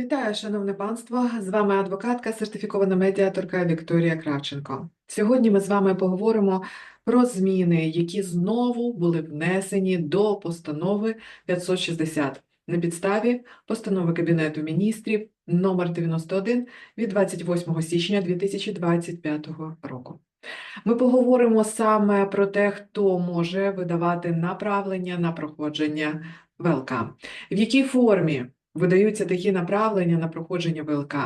Вітаю, шановне панство! З вами адвокатка, сертифікована медіаторка Вікторія Кравченко. Сьогодні ми з вами поговоримо про зміни, які знову були внесені до постанови 560 на підставі постанови Кабінету міністрів номер 91 від 28 січня 2025 року. Ми поговоримо саме про те, хто може видавати направлення на проходження ВЛК, в якій формі видаються такі направлення на проходження ВЛК,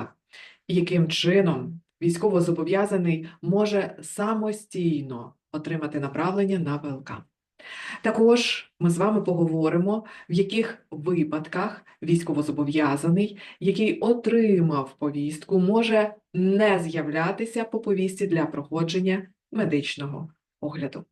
яким чином військовозобов'язаний може самостійно отримати направлення на ВЛК. Також ми з вами поговоримо, в яких випадках військовозобов'язаний, який отримав повістку, може не з'являтися по повістці для проходження медичного огляду.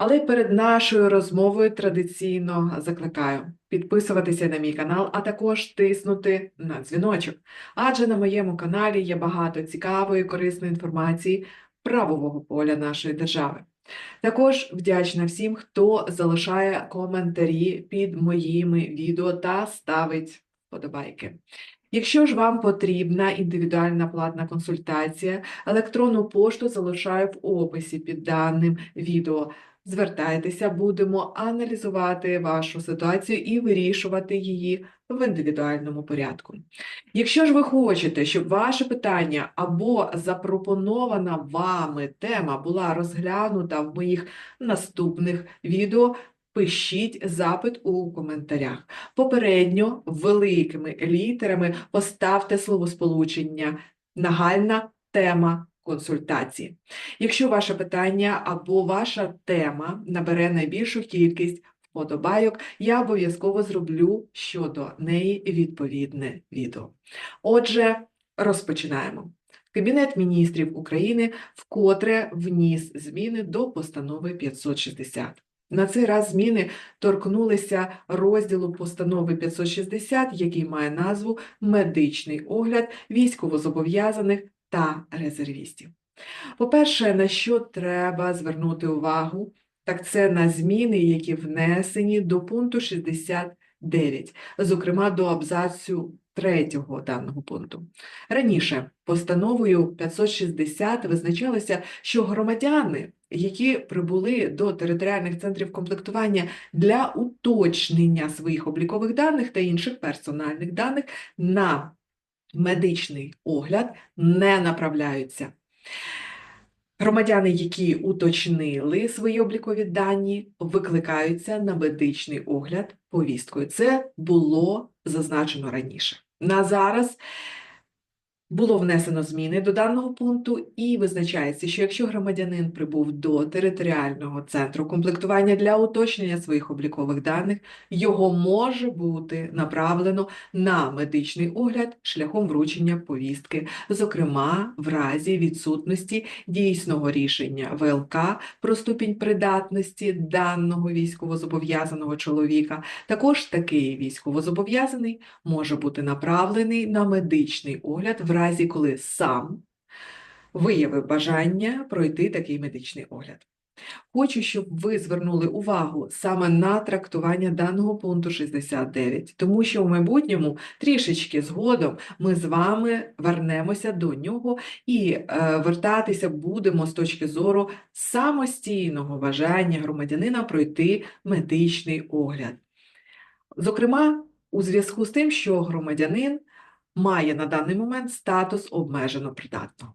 Але перед нашою розмовою традиційно закликаю підписуватися на мій канал, а також тиснути на дзвіночок. Адже на моєму каналі є багато цікавої, корисної інформації правового поля нашої держави. Також вдячна всім, хто залишає коментарі під моїми відео та ставить вподобайки. Якщо ж вам потрібна індивідуальна платна консультація, електронну пошту залишаю в описі під даним відео. Звертайтеся, будемо аналізувати вашу ситуацію і вирішувати її в індивідуальному порядку. Якщо ж ви хочете, щоб ваше питання або запропонована вами тема була розглянута в моїх наступних відео, пишіть запит у коментарях. Попередньо великими літерами поставте словосполучення нагальна тема консультації. Якщо ваше питання або ваша тема набере найбільшу кількість вподобайок, я обов'язково зроблю щодо неї відповідне відео. Отже, розпочинаємо. Кабінет міністрів України вкотре вніс зміни до постанови 560. На цей раз зміни торкнулися розділу постанови 560, який має назву Медичний огляд військовозобов'язаних та резервістів. По-перше, на що треба звернути увагу, так це на зміни, які внесені до пункту 69, зокрема до абзацу 3 даного пункту. Раніше постановою 560 визначалося, що громадяни, які прибули до територіальних центрів комплектування для уточнення своїх облікових даних та інших персональних даних на медичний огляд не направляються. Громадяни, які уточнили свої облікові дані, викликаються на медичний огляд повісткою. Це було зазначено раніше. На зараз було внесено зміни до даного пункту і визначається, що якщо громадянин прибув до територіального центру комплектування для уточнення своїх облікових даних, його може бути направлено на медичний огляд шляхом вручення повістки, зокрема в разі відсутності дійсного рішення ВЛК про ступінь придатності даного військовозобов'язаного чоловіка. Також такий військовозобов'язаний може бути направлений на медичний огляд в разі, коли сам виявив бажання пройти такий медичний огляд. Хочу, щоб ви звернули увагу саме на трактування даного пункту 69, тому що в майбутньому трішечки згодом ми з вами вернемося до нього і е, вертатися будемо з точки зору самостійного бажання громадянина пройти медичний огляд. Зокрема, у зв'язку з тим, що громадянин має на даний момент статус обмежено придатного.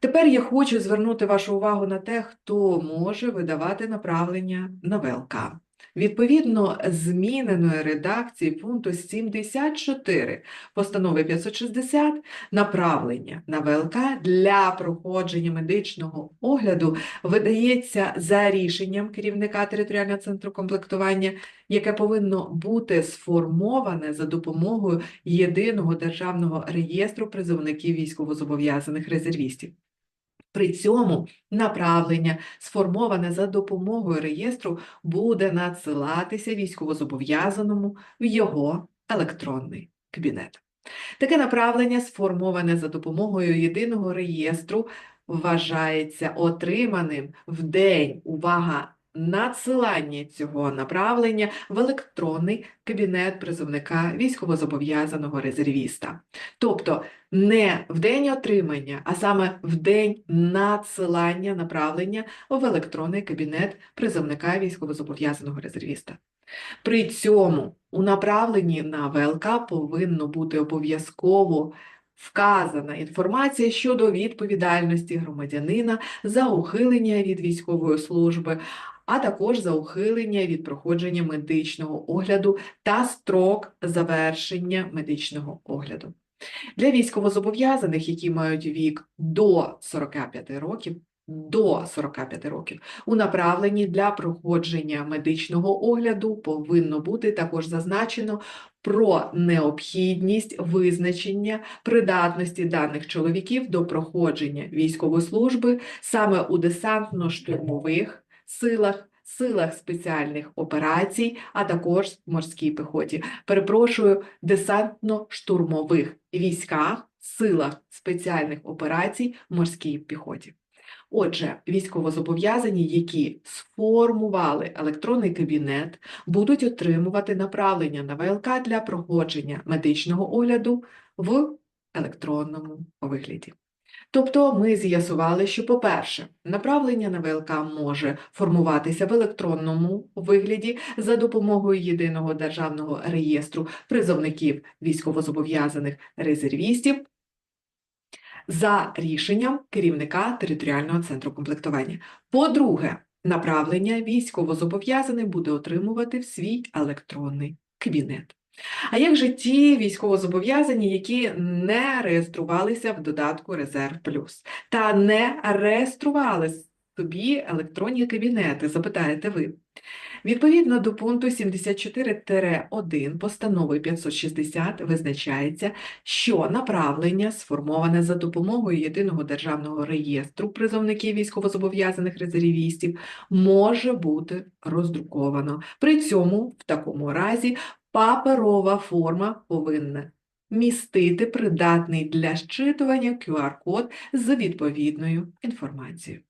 Тепер я хочу звернути вашу увагу на те, хто може видавати направлення на ВЛК. Відповідно зміненої редакції пункту 74 постанови 560 направлення на ВЛК для проходження медичного огляду видається за рішенням керівника територіального центру комплектування, яке повинно бути сформоване за допомогою єдиного державного реєстру призовників військовозобов'язаних резервістів. При цьому направлення, сформоване за допомогою реєстру, буде надсилатися військовозобов'язаному в його електронний кабінет. Таке направлення, сформоване за допомогою єдиного реєстру, вважається отриманим в день, увага, надсилання цього направлення в електронний кабінет призовника військовозобов'язаного резервіста. Тобто не в день отримання, а саме в день надсилання направлення в електронний кабінет призовника військовозобов'язаного резервіста. При цьому у направленні на ВЛК повинно бути обов'язково вказана інформація щодо відповідальності громадянина за ухилення від військової служби, а також за ухилення від проходження медичного огляду та строк завершення медичного огляду. Для військовозобов'язаних, які мають вік до 45 років, до 45 років у направленні для проходження медичного огляду повинно бути також зазначено про необхідність визначення придатності даних чоловіків до проходження військової служби саме у десантно-штурмових силах, силах спеціальних операцій, а також морській піхоті. Перепрошую, десантно-штурмових військах, силах спеціальних операцій, морській піхоті. Отже, військовозобов'язані, які сформували електронний кабінет, будуть отримувати направлення на ВЛК для проходження медичного огляду в електронному вигляді. Тобто ми з'ясували, що, по-перше, направлення на ВЛК може формуватися в електронному вигляді за допомогою єдиного державного реєстру призовників військовозобов'язаних резервістів за рішенням керівника територіального центру комплектування. По-друге, направлення військовозобов'язаний буде отримувати в свій електронний кабінет. А як же ті військовозобов'язані, які не реєструвалися в додатку Резерв Плюс та не реєстрували собі електронні кабінети, запитаєте ви? Відповідно до пункту 74-1 постанови 560 визначається, що направлення, сформоване за допомогою єдиного державного реєстру призовників військовозобов'язаних резервістів, може бути роздруковано. При цьому, в такому разі, паперова форма повинна містити придатний для щитування QR-код з відповідною інформацією.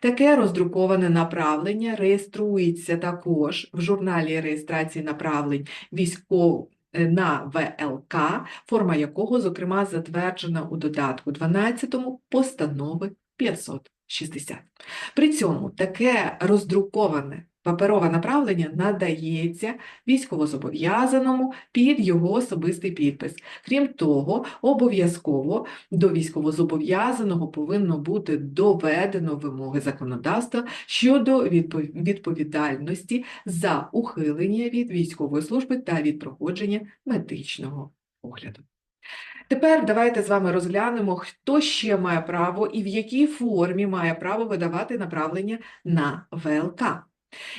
Таке роздруковане направлення реєструється також в журналі реєстрації направлень військов е, на ВЛК, форма якого, зокрема, затверджена у додатку 12 постанови 560. При цьому таке роздруковане Паперове направлення надається військовозобов'язаному під його особистий підпис. Крім того, обов'язково до військовозобов'язаного повинно бути доведено вимоги законодавства щодо відповідальності за ухилення від військової служби та від проходження медичного огляду. Тепер давайте з вами розглянемо, хто ще має право і в якій формі має право видавати направлення на ВЛК.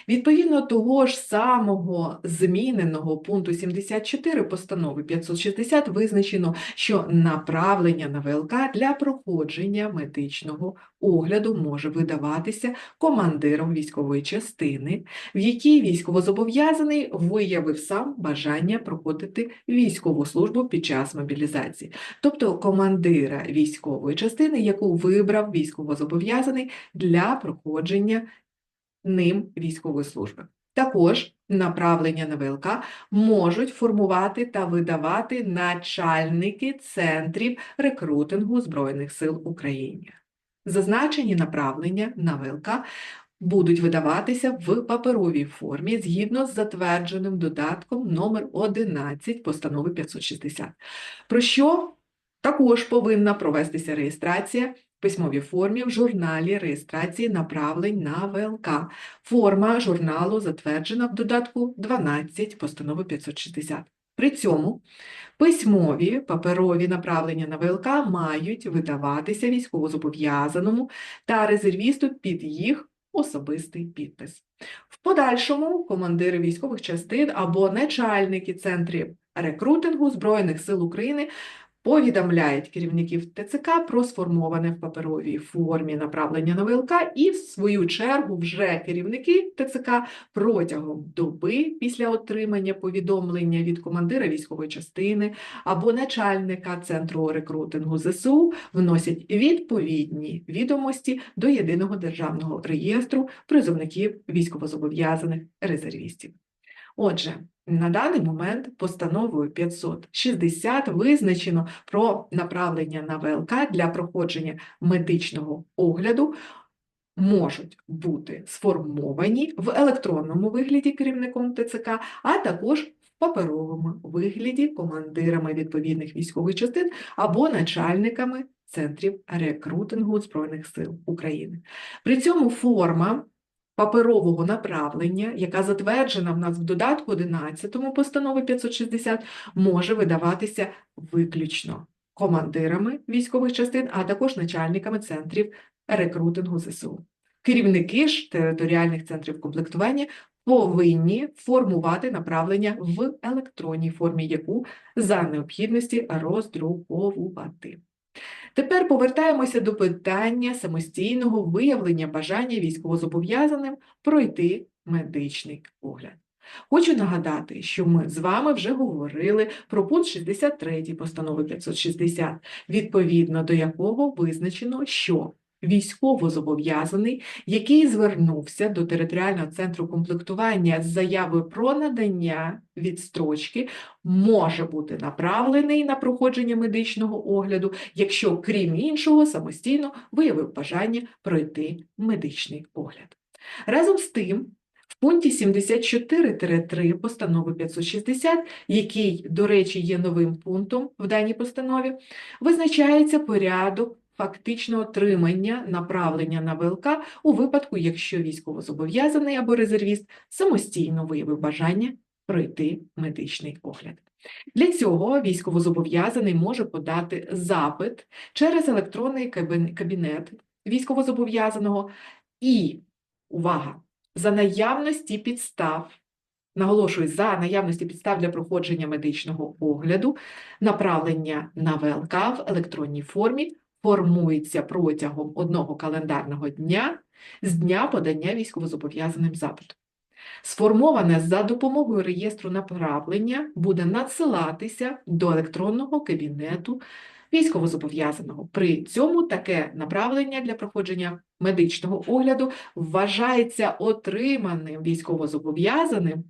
Відповідно того ж самого зміненого пункту 74 постанови 560 визначено, що направлення на ВЛК для проходження медичного огляду може видаватися командиром військової частини, в якій військовозобов'язаний виявив сам бажання проходити військову службу під час мобілізації, тобто командира військової частини, яку вибрав військовозобов'язаний для проходження ним військової служби. Також направлення на ВЛК можуть формувати та видавати начальники центрів рекрутингу Збройних сил України. Зазначені направлення на ВЛК будуть видаватися в паперовій формі згідно з затвердженим додатком номер 11 постанови 560, про що також повинна провестися реєстрація письмовій формі в журналі реєстрації направлень на ВЛК. Форма журналу затверджена в додатку 12 постанови 560. При цьому письмові паперові направлення на ВЛК мають видаватися військовозобов'язаному та резервісту під їх особистий підпис. В подальшому командири військових частин або начальники центрів рекрутингу Збройних сил України повідомляють керівників ТЦК про сформоване в паперовій формі направлення на ВЛК, і в свою чергу вже керівники ТЦК протягом доби після отримання повідомлення від командира військової частини або начальника центру рекрутингу ЗСУ вносять відповідні відомості до єдиного державного реєстру призовників військовозобов'язаних резервістів. Отже, на даний момент постановою 560 визначено про направлення на ВЛК для проходження медичного огляду можуть бути сформовані в електронному вигляді керівником ТЦК, а також в паперовому вигляді командирами відповідних військових частин або начальниками центрів рекрутингу Збройних сил України. При цьому форма паперового направлення, яка затверджена в нас в додатку 11 постанови 560, може видаватися виключно командирами військових частин, а також начальниками центрів рекрутингу ЗСУ. Керівники ж територіальних центрів комплектування повинні формувати направлення в електронній формі, яку за необхідності роздруковувати. Тепер повертаємося до питання самостійного виявлення бажання військовозобов'язаним пройти медичний огляд. Хочу нагадати, що ми з вами вже говорили про пункт 63 постанови 560, відповідно до якого визначено, що військовозобов'язаний, який звернувся до територіального центру комплектування з заявою про надання відстрочки, може бути направлений на проходження медичного огляду, якщо, крім іншого, самостійно виявив бажання пройти медичний огляд. Разом з тим, в пункті 74-3 постанови 560, який, до речі, є новим пунктом в даній постанові, визначається порядок фактичного отримання направлення на ВЛК у випадку, якщо військовозобов'язаний або резервіст самостійно виявив бажання пройти медичний огляд. Для цього військовозобов'язаний може подати запит через електронний кабінет військовозобов'язаного і, увага, за наявності підстав, наголошую, за наявності підстав для проходження медичного огляду, направлення на ВЛК в електронній формі формується протягом одного календарного дня з дня подання військовозобов'язаним запиту. Сформоване за допомогою реєстру направлення буде надсилатися до електронного кабінету військовозобов'язаного. При цьому таке направлення для проходження медичного огляду вважається отриманим військовозобов'язаним.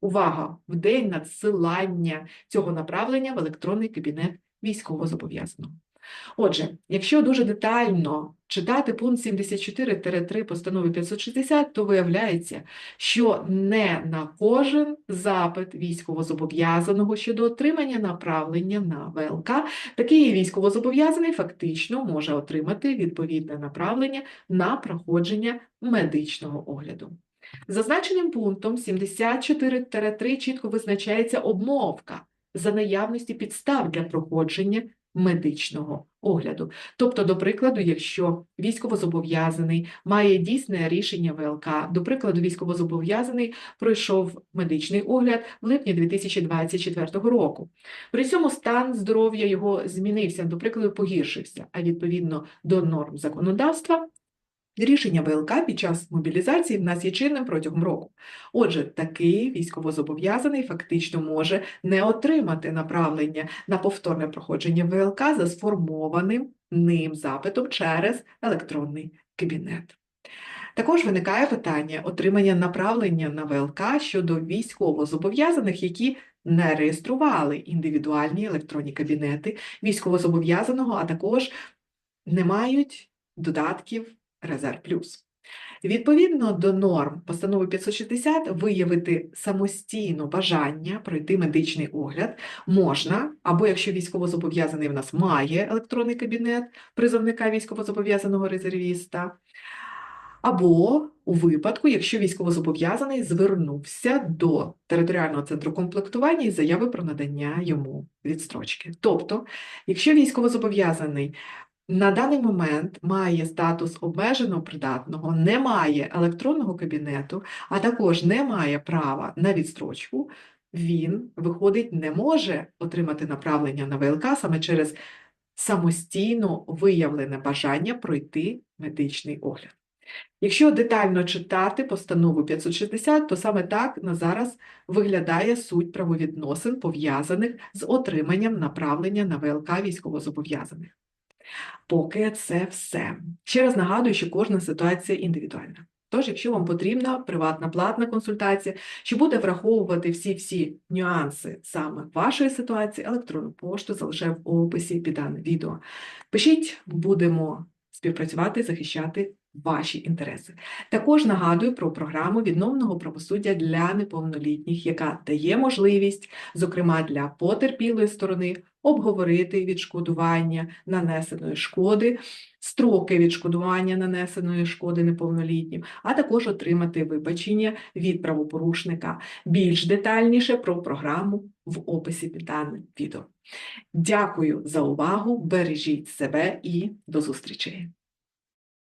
Увага! В день надсилання цього направлення в електронний кабінет військовозобов'язаного. Отже, якщо дуже детально читати пункт 74-3 постанови 560, то виявляється, що не на кожен запит військовозобов'язаного щодо отримання направлення на ВЛК, такий військовозобов'язаний фактично може отримати відповідне направлення на проходження медичного огляду. Зазначеним пунктом 74-3 чітко визначається обмовка за наявності підстав для проходження медичного огляду. Тобто, до прикладу, якщо військовозобов'язаний має дійсне рішення ВЛК, до прикладу, військовозобов'язаний пройшов медичний огляд в липні 2024 року. При цьому стан здоров'я його змінився, до прикладу, погіршився, а відповідно до норм законодавства Рішення ВЛК під час мобілізації в нас є чинним протягом року. Отже, такий військовозобов'язаний фактично може не отримати направлення на повторне проходження ВЛК за сформованим ним запитом через електронний кабінет. Також виникає питання отримання направлення на ВЛК щодо військовозобов'язаних, які не реєстрували індивідуальні електронні кабінети військовозобов'язаного, а також не мають додатків Резерв плюс. Відповідно до норм постанови 560 виявити самостійно бажання пройти медичний огляд можна, або якщо військовозобов'язаний в нас має електронний кабінет призовника військовозобов'язаного резервіста, або у випадку, якщо військовозобов'язаний звернувся до територіального центру комплектування із заяви про надання йому відстрочки. Тобто, якщо військовозобов'язаний на даний момент має статус обмежено придатного, не має електронного кабінету, а також не має права на відстрочку, він, виходить, не може отримати направлення на ВЛК саме через самостійно виявлене бажання пройти медичний огляд. Якщо детально читати постанову 560, то саме так на зараз виглядає суть правовідносин, пов'язаних з отриманням направлення на ВЛК військовозобов'язаних. Поки це все. Ще раз нагадую, що кожна ситуація індивідуальна. Тож, якщо вам потрібна приватна платна консультація, що буде враховувати всі-всі нюанси саме вашої ситуації, електронну пошту залишаю в описі під дане відео. Пишіть, будемо співпрацювати, захищати ваші інтереси. Також нагадую про програму відновленого правосуддя для неповнолітніх, яка дає можливість, зокрема для потерпілої сторони, обговорити відшкодування нанесеної шкоди, строки відшкодування нанесеної шкоди неповнолітнім, а також отримати вибачення від правопорушника. Більш детальніше про програму в описі під даним відео. Дякую за увагу, бережіть себе і до зустрічі!